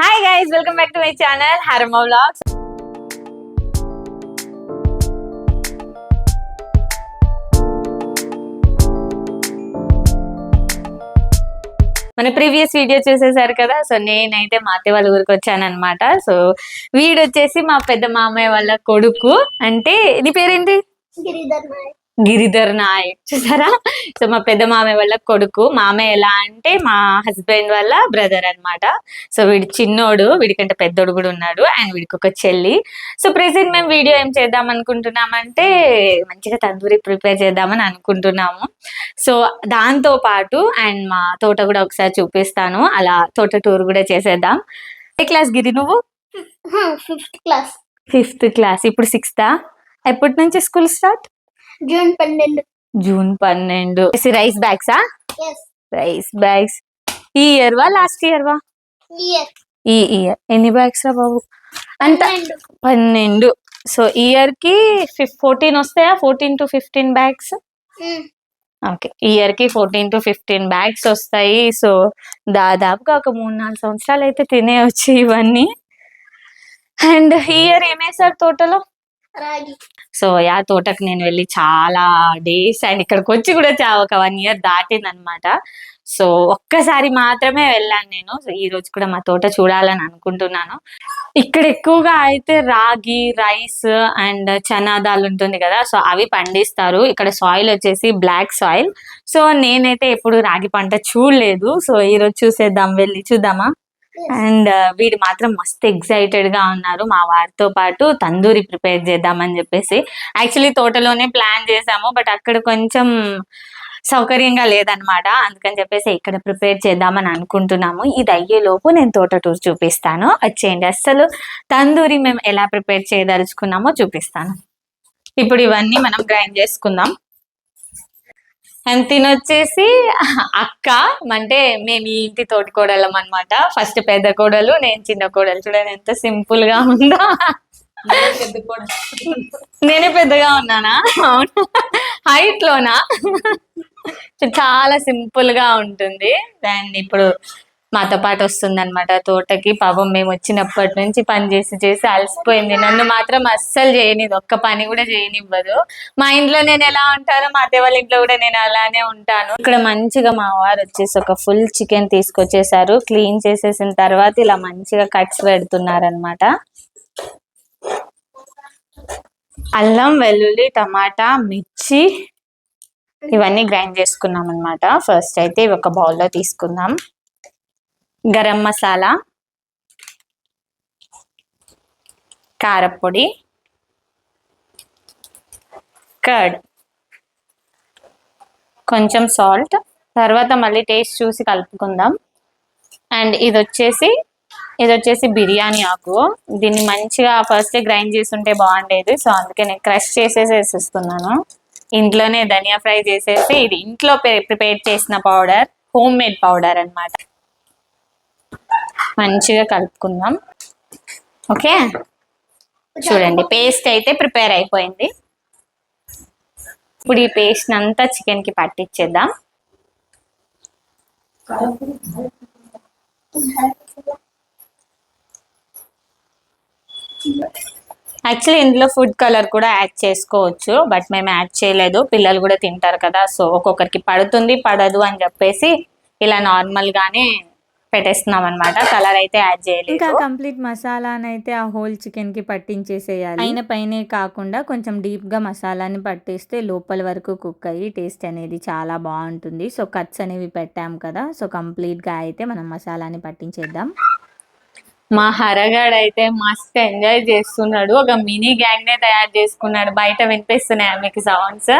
Hi guys welcome back to my channel Harama vlogs మన previous video చూసేసారు కదా so నేనైతే మా అత్తయ్య వాళ్ళ ఊరికి వచ్చానమాట సో వీడు వచ్చేసి మా పెద్ద మామయ్య వాళ్ళ కొడుకు. అంటే నీ పేరేంటి? గిరిధర్ నాయక్ గిరిధర్ నాయక్. చూసారా? సో మా పెద్ద మామయ్య వాళ్ళ కొడుకు. మామయ్య ఎలా అంటే మా హస్బెండ్ వాళ్ళ బ్రదర్ అన్నమాట. సో వీడి చిన్నోడు వీడికంటే పెద్దోడు కూడా ఉన్నాడు అండ్ వీడికి ఒక చెల్లి. సో ప్రెసెంట్ మేము వీడియో ఏం చేద్దాం అనుకుంటున్నామంటే మంచిగా తందూరి ప్రిపేర్ చేద్దామని అనుకుంటున్నాము. సో దాంతో పాటు అండ్ మా తోట కూడా ఒకసారి చూపిస్తాను. అలా తోట టూర్ కూడా చేసేద్దాం. ఏ క్లాస్ గిరి నువ్వు? Fifth class. Fifth class. ఇప్పుడు సిక్స్తా ఎప్పటి నుంచి స్కూల్ స్టార్ట్? జూన్ పన్నెండు. జూన్ పన్నెండు. రైస్ బ్యాగ్సా రైస్ బ్యాగ్స్ ఈ ఇయర్ వా? లాస్ట్ ఇయర్ వా? ఈ ఇయర్ ఎన్ని బ్యాగ్స్ రా బాబు? అంత పన్నెండు. సో ఇయర్కి ఫోర్టీన్ వస్తాయా? Fourteen to fifteen bags okay ఇయర్కి ఫోర్టీన్ టు ఫిఫ్టీన్ బ్యాగ్స్ వస్తాయి. సో దాదాపుగా ఒక మూడు నాలుగు సంవత్సరాలు అయితే తినేయచ్చు ఇవన్నీ. అండ్ ఇయర్ ఏమేసారు తోటలో సో యా తోటకు నేను వెళ్ళి చాలా డేస్ అండ్ ఇక్కడికి వచ్చి కూడా ఒక వన్ ఇయర్ దాటింది అనమాట సో ఒక్కసారి మాత్రమే వెళ్ళాను నేను. ఈ రోజు కూడా మా తోట చూడాలని అనుకుంటున్నాను. ఇక్కడ ఎక్కువగా అయితే రాగి రైస్ అండ్ చనాదాలు ఉంటుంది కదా సో అవి పండిస్తారు. ఇక్కడ సాయిల్ వచ్చేసి బ్లాక్ సాయిల్. సో నేనైతే ఎప్పుడు రాగి పంట చూడలేదు. సో ఈ రోజు చూసేద్దాం వెళ్ళి చూద్దామా? అండ్ వీడు మాత్రం మస్తు ఎక్సైటెడ్గా ఉన్నారు. మా వారితో పాటు తందూరి ప్రిపేర్ చేద్దామని చెప్పేసి. యాక్చువల్లీ తోటలోనే ప్లాన్ చేసాము బట్ అక్కడ కొంచెం సౌకర్యంగా లేదనమాట అందుకని చెప్పేసి ఇక్కడ ప్రిపేర్ చేద్దామని అనుకుంటున్నాము. ఇది అయ్యే లోపు నేను తోట టూర్ చూపిస్తాను. వచ్చేయండి అస్సలు తందూరి మేము ఎలా ప్రిపేర్ చేయదలుచుకున్నామో చూపిస్తాను. ఇప్పుడు ఇవన్నీ మనం గ్రైండ్ చేసుకుందాం. అండ్ తినొచ్చేసి అక్క అంటే మేము ఈ ఇంటి తోటి కోడలం అనమాట ఫస్ట్ పెద్ద కోడలు నేను చిన్న కోడలు. చూడండి ఎంత సింపుల్గా ఉందో. నేనే పెద్దగా ఉన్నానా? అవును? హైట్ లోనా? చాలా సింపుల్గా ఉంటుంది. అండ్ ఇప్పుడు మాతో పాటు వస్తుందన్నమాట. తోటకి పాపం మేము వచ్చినప్పటి నుంచి పని చేసి చేసి అలసిపోయింది. నన్ను మాత్రం అస్సలు చేయనిది. ఒక్క పని కూడా చేయనివ్వదు. మా ఇంట్లో నేను ఎలా ఉంటానో మా అత్తే వాళ్ళ ఇంట్లో కూడా నేను అలానే ఉంటాను. ఇక్కడ మంచిగా మా వారు వచ్చేసి ఒక ఫుల్ చికెన్ తీసుకొచ్చేసారు. క్లీన్ చేసేసిన తర్వాత ఇలా మంచిగా కట్స్ పెడుతున్నారనమాట అల్లం వెల్లుల్లి టమాటా మిర్చి ఇవన్నీ గ్రైండ్ చేసుకున్నాం అనమాట ఫస్ట్ అయితే ఇవి ఒక బౌల్లో తీసుకుందాం. గరం మసాలా కారపొడి కర్డ్. కొంచెం సాల్ట్. తర్వాత మళ్ళీ టేస్ట్ చూసి కలుపుకుందాం. అండ్ ఇది వచ్చేసి ఇది వచ్చేసి బిర్యానీ ఆకు. దీన్ని మంచిగా ఫస్ట్ గ్రైండ్ చేసి ఉంటే బాగుండేది. సో అందుకే నేను క్రష్ చేసేసి వేసేస్తున్నాను. ఇంట్లోనే ధనియా ఫ్రై చేసేసి ఇది ఇంట్లో ప్రిపేర్ చేసిన పౌడర్ హోమ్ మేడ్ పౌడర్ అన్నమాట. మంచిగా కలుపుకుందాం. ఓకే? చూడండి పేస్ట్ అయితే ప్రిపేర్ అయిపోయింది. ఇప్పుడు ఈ పేస్ట్ అంతా చికెన్కి పట్టించేద్దాం యాక్చువల్లీ ఇందులో ఫుడ్ కలర్ కూడా యాడ్ చేసుకోవచ్చు బట్ మేము యాడ్ చేయలేదు. పిల్లలు కూడా తింటారు కదా సో ఒక్కొక్కరికి పడుతుంది పడదు అని చెప్పేసి ఇలా నార్మల్ గానే పెట్టేస్తున్నాం అనమాట కలర్ అయితే యాడ్ చేయలేదు. ఇంకా కంప్లీట్ మసాలాని అయితే ఆ హోల్ చికెన్కి పట్టించేసేయాలి. అయిన పైనే కాకుండా కొంచెం డీప్గా మసాలాని పట్టిస్తే లోపల వరకు కుక్ అయ్యి టేస్ట్ అనేది చాలా బాగుంటుంది. సో కట్స్ అనేవి పెట్టాం కదా. సో కంప్లీట్గా అయితే మనం మసాలాని పట్టించేద్దాం. మా హరగాడ్ అయితే మస్త్ ఎంజాయ్ చేస్తున్నాడు. ఒక మినీ గ్యాంగ్ నే తయారు చేసుకున్నాడు. బయట వినిపిస్తున్నాయి మీకు సౌండ్స్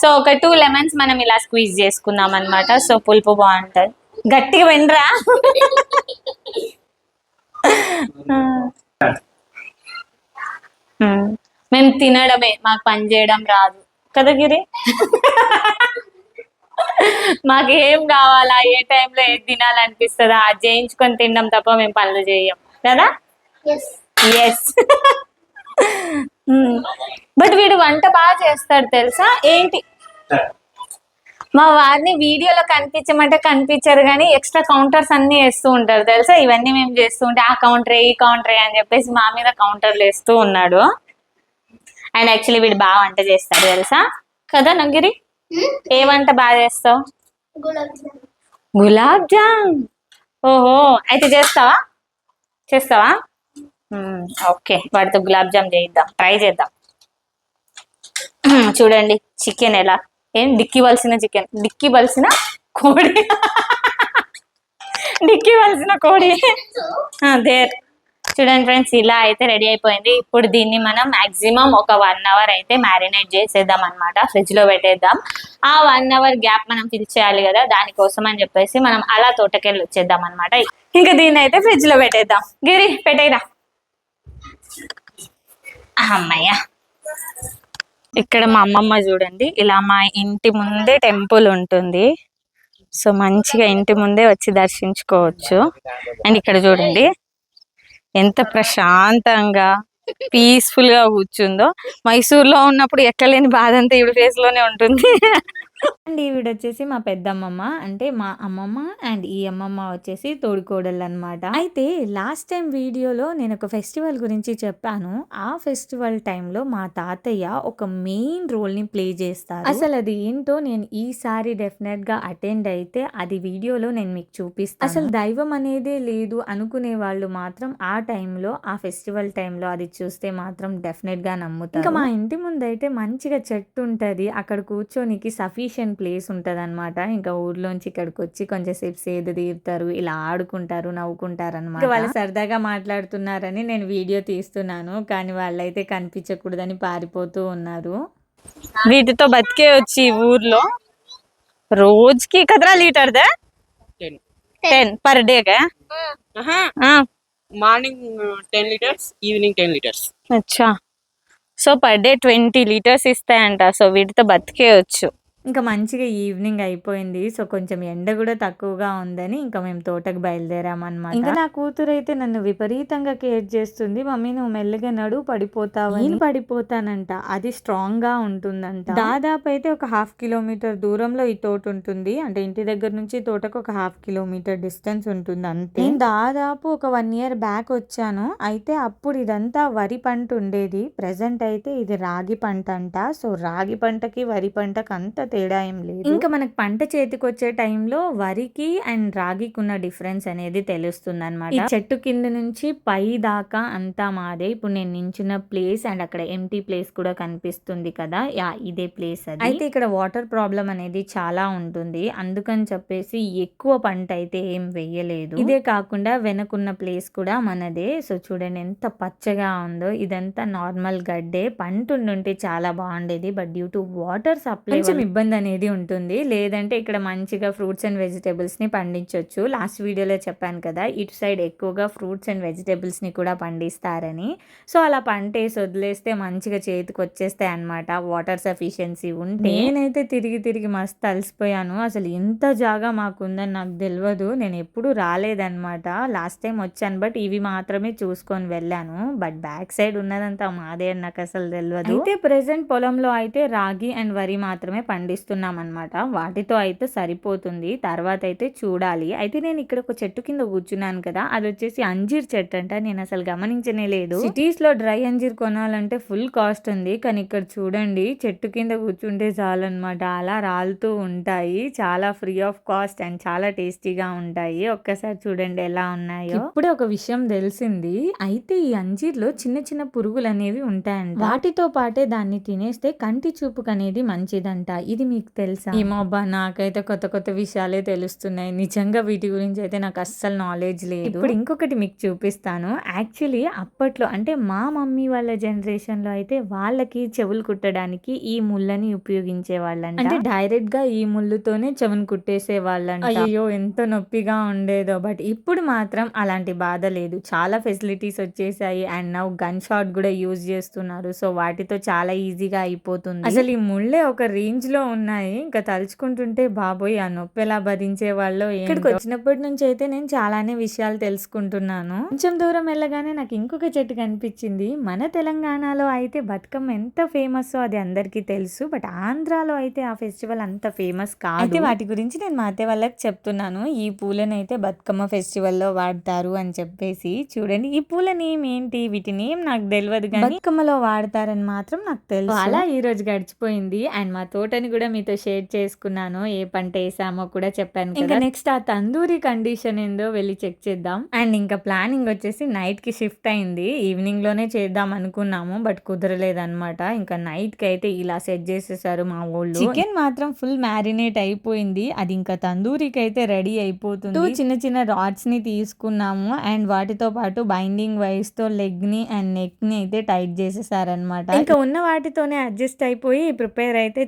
సో ఒక టూ లెమన్స్ మనం ఇలా స్క్వీజ్ చేసుకుందాం అన్నమాట సో పులుపు బాగుంటది. గట్టిగా వినరా. మేము తినడమే మాకు పని చేయడం రాదు. కదా గిరి? మాకు ఏం కావాలా? ఏ టైంలో ఏది తినాలనిపిస్తుందా అది చేయించుకొని తినడం తప్ప మేము పనులు చేయం. కదా? ఎస్ బట్ వీడు వంట బాగా చేస్తాడు తెలుసా? ఏంటి? మా వారిని వీడియోలో కనిపించమంటే కనిపించరు కానీ ఎక్స్ట్రా కౌంటర్స్ అన్ని వేస్తూ ఉంటారు. తెలుసా? ఇవన్నీ మేము చేస్తూ ఉంటే ఆ కౌంటర్ ఈ కౌంటర్ అని చెప్పేసి మా మీద కౌంటర్లు వేస్తూ ఉన్నాడు. అండ్ యాక్చువల్లీ వీడు బాగా వంట చేస్తాడు తెలుసా? కదా నగిరి? ఏ వంట బాగా చేస్తావు? గులాబ్ జామ్. ఓహో అయితే చేస్తావా? చేస్తావా? ఓకే. వాటితో గులాబ్ జామ్ చేయిద్దాం. ట్రై చేద్దాం. చూడండి చికెన్ ఎలా ఏం? డిక్కి వలసిన చికెన్. డిక్కి వలసిన కోడి. డిక్కి వలసిన కోడి. దేర్. చూడండి ఫ్రెండ్స్ ఇలా అయితే రెడీ అయిపోయింది. ఇప్పుడు దీన్ని మనం మాక్సిమం ఒక వన్ అవర్ అయితే మ్యారినేట్ చేసేద్దాం అనమాట ఫ్రిడ్జ్లో పెట్టేద్దాం. ఆ వన్ అవర్ గ్యాప్ మనం ఫిల్ చేయాలి కదా దానికోసం అని చెప్పేసి మనం అలా తోటకెళ్ళి వచ్చేద్దాం అనమాట ఇంకా దీన్ని అయితే ఫ్రిడ్జ్లో పెట్టేద్దాం. గిరి పెట్టేరా అమ్మయ్యా. ఇక్కడ మా అమ్మమ్మ చూడండి. ఇలా మా ఇంటి ముందే టెంపుల్ ఉంటుంది. సో మంచిగా ఇంటి ముందే వచ్చి దర్శించుకోవచ్చు. అండ్ ఇక్కడ చూడండి. ఎంత ప్రశాంతంగా పీస్ఫుల్గా కూర్చుందో. మైసూర్లో ఉన్నప్పుడు ఎక్కలేని బాధ అంతా ఈవిడ ఫేస్లోనే ఉంటుంది. అండ్ ఈవిడ వచ్చేసి మా పెద్దమ్మమ్మ అంటే మా అమ్మమ్మ అండ్ ఈ అమ్మమ్మ వచ్చేసి తోడుకోడళ్ళు అనమాట అయితే లాస్ట్ టైం వీడియోలో నేను ఒక ఫెస్టివల్ గురించి చెప్పాను. ఆ ఫెస్టివల్ టైంలో మా తాతయ్య ఒక మెయిన్ రోల్ని ప్లే చేస్తారు. అసలు అది ఏంటో నేను ఈసారి డెఫినెట్గా అటెండ్ అయితే అది వీడియోలో నేను మీకు చూపిస్తాను. అసలు దైవం అనేదే లేదు అనుకునే వాళ్ళు మాత్రం ఆ టైంలో ఆ ఫెస్టివల్ టైంలో అది చూస్తే మాత్రం డెఫినెట్గా నమ్ముతారు. ఇంకా మా ఇంటి ముందు అయితే మంచిగా చెట్టు ఉంటది. అక్కడ కూర్చోనికి సఫిషియెంట్ ప్లేస్ ఉంటది అనమాట ఇంకా ఊర్లోంచి ఇక్కడికి వచ్చి కొంచెం సేపు సేద తీరుతారు ఇలా ఆడుకుంటారు నవ్వుకుంటారు అనమాట వాళ్ళు సరదాగా మాట్లాడుతున్నారని నేను వీడియో తీస్తున్నాను. కానీ వాళ్ళైతే కనిపించకూడదని పారిపోతూ ఉన్నారు. వీటితో బతికే వచ్చి ఈ ఊర్లో రోజుకి కదరా లీటర్ దే టెన్ పర్ డే గా morning ten litres evening ten litres అచ్చా. So per day twenty litres ఇస్తాయంట. సో వీటితో బతికేయచ్చు ఇంకా మంచిగా ఈవినింగ్ అయిపోయింది. సో కొంచెం ఎండ కూడా తక్కువగా ఉందని ఇంకా మేము తోటకు బయలుదేరామన్నమాట ఇంకా నా కూతురు అయితే నన్ను విపరీతంగా కేర్ చేస్తుంది. మమ్మీ నువ్వు మెల్లగా నడు పడిపోతావు నేను పడిపోతానంట. అది స్ట్రాంగ్గా ఉంటుందంట. దాదాపు అయితే ఒక హాఫ్ కిలోమీటర్ దూరంలో ఈ తోట ఉంటుంది. అంటే ఇంటి దగ్గర నుంచి తోటకు ఒక హాఫ్ కిలోమీటర్ డిస్టెన్స్ ఉంటుంది అంతే. నేను దాదాపు ఒక వన్ ఇయర్ బ్యాక్ వచ్చాను. అయితే అప్పుడు ఇదంతా వరి పంట ఉండేది. ప్రెసెంట్ అయితే ఇది రాగి పంట అంట. సో రాగి పంటకి వరి పంటకి అంత తేడా ఏం లేదు. ఇంకా మనకు పంట చేతికి వచ్చే టైంలో వరికి అండ్ రాగికి ఉన్న డిఫరెన్స్ అనేది తెలుస్తుంది అనమాట ఈ చెట్టు కింద నుంచి పై దాకా అంతా మాదే. ఇప్పుడు నేను నించున్న ప్లేస్ అండ్ అక్కడ ఎంటీ ప్లేస్ కూడా కనిపిస్తుంది కదా. యా ఇదే ప్లేస్ అది. అయితే ఇక్కడ వాటర్ ప్రాబ్లం అనేది చాలా ఉంటుంది. అందుకని చెప్పేసి ఎక్కువ పంట అయితే ఏం వెయ్యలేదు ఇదే కాకుండా వెనకున్న ప్లేస్ కూడా మనదే. సో చూడండి ఎంత పచ్చగా ఉందో. ఇదంతా నార్మల్ గడ్డే. పంట ఉండుంటే చాలా బాగుండేది. But due to water supply కొంచెం ఇబ్బంది అనేది ఉంటుంది. లేదంటే ఇక్కడ మంచిగా ఫ్రూట్స్ అండ్ వెజిటేబుల్స్ని పండించవచ్చు లాస్ట్ వీడియోలో చెప్పాను కదా ఇటు సైడ్ ఎక్కువగా ఫ్రూట్స్ అండ్ వెజిటేబుల్స్ని కూడా పండిస్తారని. సో అలా పంట వేసి వదిలేస్తే మంచిగా చేతికి వచ్చేస్తాయి అనమాట వాటర్ సఫిషియన్సీ ఉంటే. నేనైతే తిరిగి తిరిగి మస్తు అలసిపోయాను. అసలు ఎంత జాగా మాకుందని నాకు తెలియదు నేను ఎప్పుడు రాలేదన్నమాట. లాస్ట్ టైం వచ్చాను బట్ ఇవి మాత్రమే చూసుకొని వెళ్ళాను. బట్ బ్యాక్ సైడ్ ఉన్నదంతా మాదే అని నాకు అసలు తెలియదు అయితే ప్రెసెంట్ పొలంలో అయితే రాగి అండ్ వరి మాత్రమే పండిస్తున్నాం పండిస్తున్నామన్నమాట. వాటితో అయితే సరిపోతుంది. తర్వాత అయితే చూడాలి. అయితే నేను ఇక్కడ ఒక చెట్టు కింద కూర్చున్నాను కదా అది వచ్చేసి అంజీర్ చెట్టు అంట. నేను అసలు గమనించనే లేదు. సిటీస్లో డ్రై అంజీర్ కొనాలంటే ఫుల్ కాస్ట్ ఉంది. కానీ ఇక్కడ చూడండి చెట్టు కింద కూర్చుంటే చాలన్నమాట. అలా రాలుతూ ఉంటాయి. చాలా ఫ్రీ ఆఫ్ కాస్ట్ అండ్ చాలా టేస్టీగా ఉంటాయి. ఒక్కసారి చూడండి ఎలా ఉన్నాయో. ఇప్పుడే ఒక విషయం తెలిసింది. అయితే ఈ అంజీర్లో చిన్న చిన్న పురుగులు అనేవి ఉంటాయంట. వాటితో పాటే దాన్ని తినేస్తే కంటి చూపుకు అనేది మంచిదంట. ఇది మీకు తెలుసా? ఏమో అబ్బా నాకైతే కొత్త కొత్త విషయాలే తెలుస్తున్నాయి. నిజంగా వీటి గురించి అయితే నాకు అస్సలు నాలెడ్జ్ లేదు. ఇప్పుడు ఇంకొకటి మీకు చూపిస్తాను. యాక్చువల్లీ అప్పట్లో అంటే మా మమ్మీ వాళ్ళ జనరేషన్లో అయితే వాళ్ళకి చెవులు కుట్టడానికి ఈ ముళ్ళని ఉపయోగించే వాళ్ళంట. అంటే డైరెక్ట్గా ఈ ముళ్ళుతోనే చెవును కుట్టేసే వాళ్ళంట. అయ్యో ఎంత నొప్పిగా ఉండేదో. బట్ ఇప్పుడు మాత్రం అలాంటి బాధ లేదు. చాలా ఫెసిలిటీస్ వచ్చేసాయి. అండ్ నౌ గన్ షాట్ కూడా యూజ్ చేస్తున్నారు. సో వాటితో చాలా ఈజీగా అయిపోతుంది. అసలు ఈ ముళ్ళే ఒక రేంజ్లో ఉన్నాయి. ఇంకా తలుచుకుంటుంటే బాబోయ్ ఆ నొప్పి ఎలా భరించే వాళ్ళు ఇక్కడికి వచ్చినప్పటి నుంచి అయితే నేను చాలానే విషయాలు తెలుసుకుంటున్నాను. కొంచెం దూరం వెళ్ళగానే నాకు ఇంకొక చెట్టు కనిపించింది. మన తెలంగాణలో అయితే బతుకమ్మ ఎంత ఫేమస్ అది అందరికీ తెలుసు. బట్ ఆంధ్రాలో అయితే ఆ ఫెస్టివల్ అంత ఫేమస్ కాదు. అయితే వాటి గురించి నేను మా అత్తయ్య వాళ్ళకి చెప్తున్నాను. ఈ పూలను అయితే బతుకమ్మ ఫెస్టివల్లో వాడతారు అని చెప్పేసి. చూడండి ఈ పూల నేమ్ ఏంటి? వీటి నేమ్ నాకు తెలియదు కానీ బతుకమ్మలో వాడతారని మాత్రం నాకు తెలుసు. అలా ఈ రోజు గడిచిపోయింది. అండ్ మా తోటని కూడా మీతో షేర్ చేసుకున్నాను. ఏ పంట వేసామో కూడా చెప్పాను ఇంకా నెక్స్ట్ ఆ తందూరి కండిషన్ ఏందో వెళ్ళి చెక్ చేద్దాం. అండ్ ఇంకా ప్లానింగ్ వచ్చేసి నైట్కి షిఫ్ట్ అయింది. ఈవినింగ్లోనే చేద్దాం అనుకున్నాము బట్ కుదరలేదు అనమాట ఇంకా నైట్కి అయితే ఇలా సెట్ చేసేసారు మా వాళ్ళు. చికెన్ మాత్రం ఫుల్ మ్యారినేట్ అయిపోయింది. అది ఇంకా తందూరికి అయితే రెడీ అయిపోతుంది. చిన్న చిన్న రాడ్స్ని తీసుకున్నాము. అండ్ వాటితో పాటు బైండింగ్ వైస్తో లెగ్ని అండ్ నెక్ని అయితే టైట్ చేసేసారనమాట ఇంకా ఉన్న వాటితోనే అడ్జస్ట్ అయిపోయి ప్రిపేర్ అయితే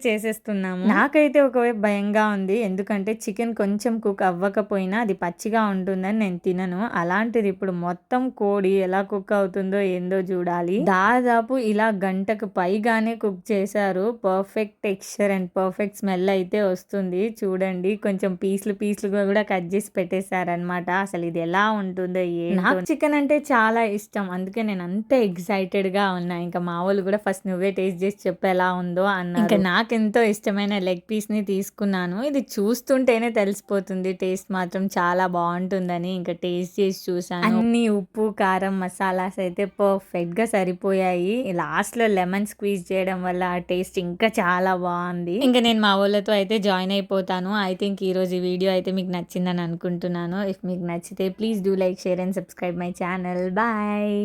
చేసేస్తున్నాము నాకైతే ఒకవైపు భయంగా ఉంది. ఎందుకంటే చికెన్ కొంచెం కుక్ అవ్వకపోయినా అది పచ్చిగా ఉంటుందని నేను తినను. అలాంటిది ఇప్పుడు మొత్తం కోడి ఎలా కుక్ అవుతుందో ఏందో చూడాలి. దాదాపు ఇలా గంటకు పైగానే కుక్ చేశారు. Perfect texture and perfect smell అయితే వస్తుంది. చూడండి కొంచెం పీసులు పీసులుగా కూడా కట్ చేసి పెట్టేశారనమాట అసలు ఇది ఎలా ఉంటుందో ఏ నాకు చికెన్ అంటే చాలా ఇష్టం. అందుకే నేను అంత ఎక్సైటెడ్గా ఉన్నా. ఇంకా మా వాళ్ళు కూడా ఫస్ట్ నువ్వే టేస్ట్ చేసి చెప్పు ఎలా ఉందో అన్నారు. ఇంకా నాకు ఎంతో ఇష్టమైన లెగ్ పీస్ని తీసుకున్నాను. ఇది చూస్తుంటేనే తెలిసిపోతుంది. టేస్ట్ మాత్రం చాలా బాగుంటుందని ఇంకా టేస్ట్ చేసి చూసాను అన్ని ఉప్పు కారం మసాలాస్ అయితే పర్ఫెక్ట్గా సరిపోయాయి. లాస్ట్లో లెమన్ స్క్వీజ్ చేయడం వల్ల ఆ టేస్ట్ ఇంకా చాలా బాగుంది. ఇంకా నేను మా వాళ్ళతో అయితే జాయిన్ అయిపోతాను. ఐ థింక్ ఈరోజు ఈ వీడియో అయితే మీకు నచ్చిందని అనుకుంటున్నాను. ఇఫ్ మీకు నచ్చితే please do like share and subscribe my channel. Bye!